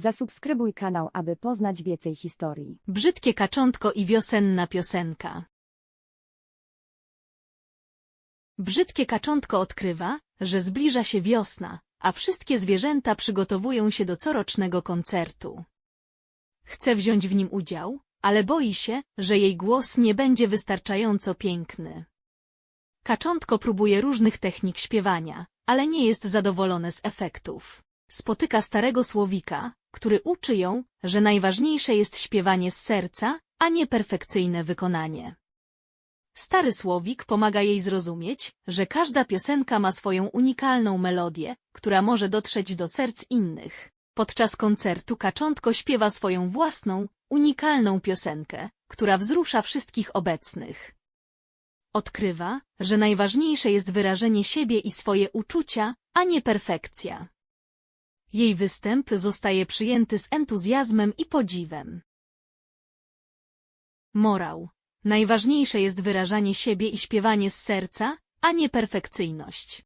Zasubskrybuj kanał, aby poznać więcej historii. Brzydkie kaczątko i wiosenna piosenka. Brzydkie kaczątko odkrywa, że zbliża się wiosna, a wszystkie zwierzęta przygotowują się do corocznego koncertu. Chce wziąć w nim udział, ale boi się, że jej głos nie będzie wystarczająco piękny. Kaczątko próbuje różnych technik śpiewania, ale nie jest zadowolone z efektów. Spotyka starego słowika, który uczy ją, że najważniejsze jest śpiewanie z serca, a nie perfekcyjne wykonanie. Stary słowik pomaga jej zrozumieć, że każda piosenka ma swoją unikalną melodię, która może dotrzeć do serc innych. Podczas koncertu Kaczątko śpiewa swoją własną, unikalną piosenkę, która wzrusza wszystkich obecnych. Odkrywa, że najważniejsze jest wyrażenie siebie i swoje uczucia, a nie perfekcja. Jej występ zostaje przyjęty z entuzjazmem i podziwem. Morał. Najważniejsze jest wyrażanie siebie i śpiewanie z serca, a nie perfekcyjność.